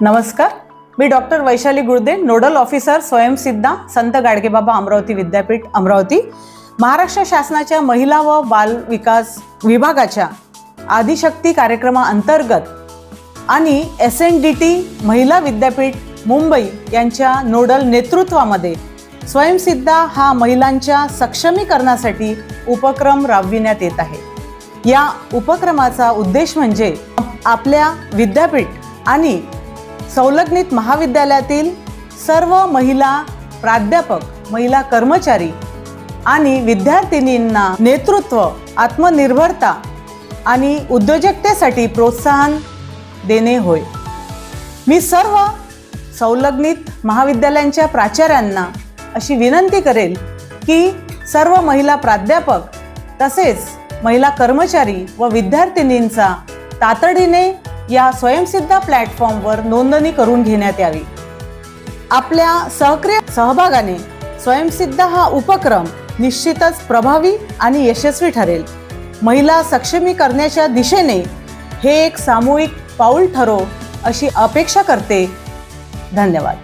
नमस्कार. मी डॉक्टर वैशाली गुर्दे nodal officer स्वयंसिद्धा संत गाडगेबाबा अमरावती विद्यापीठ अमरावती. महाराष्ट्र शासनाच्या महिला व बाल विकास विभागाच्या आदिशक्ती कार्यक्रमाअंतर्गत आणि एस एन डी टी महिला विद्यापीठ मुंबई यांच्या नोडल नेतृत्वामध्ये स्वयंसिद्धा हा महिलांच्या सक्षमीकरणासाठी उपक्रम राबविण्यात येत आहे. या उपक्रमाचा उद्देश म्हणजे आपल्या विद्यापीठ आणि संलग्नित महाविद्यालयातील सर्व महिला प्राध्यापक महिला कर्मचारी आणि विद्यार्थिनींना नेतृत्व आत्मनिर्भरता आणि उद्योजकतेसाठी प्रोत्साहन देणे होय. मी सर्व संलग्नित महाविद्यालयांच्या प्राचार्यांना अशी विनंती करेल की सर्व महिला प्राध्यापक तसेच महिला कर्मचारी व विद्यार्थिनींचा तातडीने या स्वयंसिद्ध प्लॅटफॉर्मवर नोंदणी करून घेण्यात यावी. आपल्या सहक्रिय सहभागाने स्वयंसिद्ध हा उपक्रम निश्चितच प्रभावी आणि यशस्वी ठरेल. महिला सक्षमी करण्याच्या दिशेने हे एक सामूहिक पाऊल ठरो अशी अपेक्षा करते. धन्यवाद.